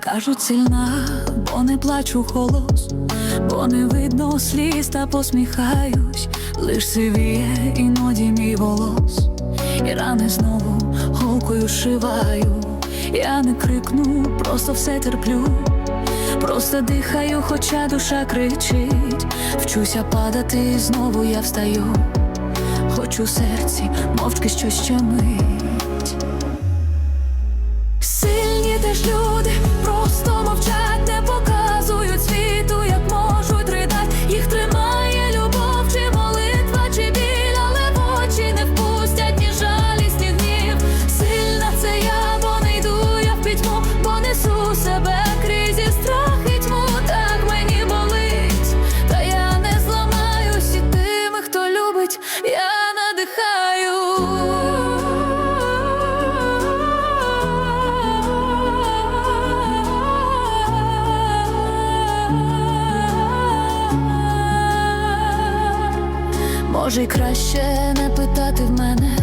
Кажуть, сильна, бо не плачу голос, бо не видно сліз та посміхаюсь, лиш сивіє іноді мій волос, і рани знову голкою шиваю. Я не крикну, просто все терплю, просто дихаю, хоча душа кричить, вчуся падати, і знову я встаю, хоч у серці мовчки щось щемить. Сильні теж люди любить, я надихаю. Може, й краще не питати в мене,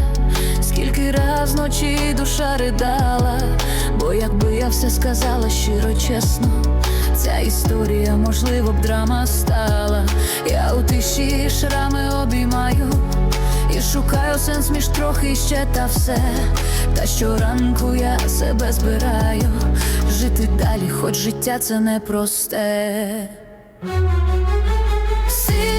скільки раз вночі душа ридала, все сказала щиро чесно, ця історія, можливо, б драма стала. Я у тиші шрами обіймаю. І шукаю сенс між трохи ще та все. Та щоранку я себе збираю жити далі, хоч життя це непросте. Сильні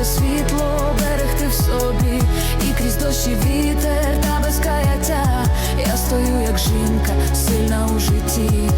Просто світло берегти в собі, і крізь дощі вітер та без каяття. Я стою, як жінка, сильна у житті.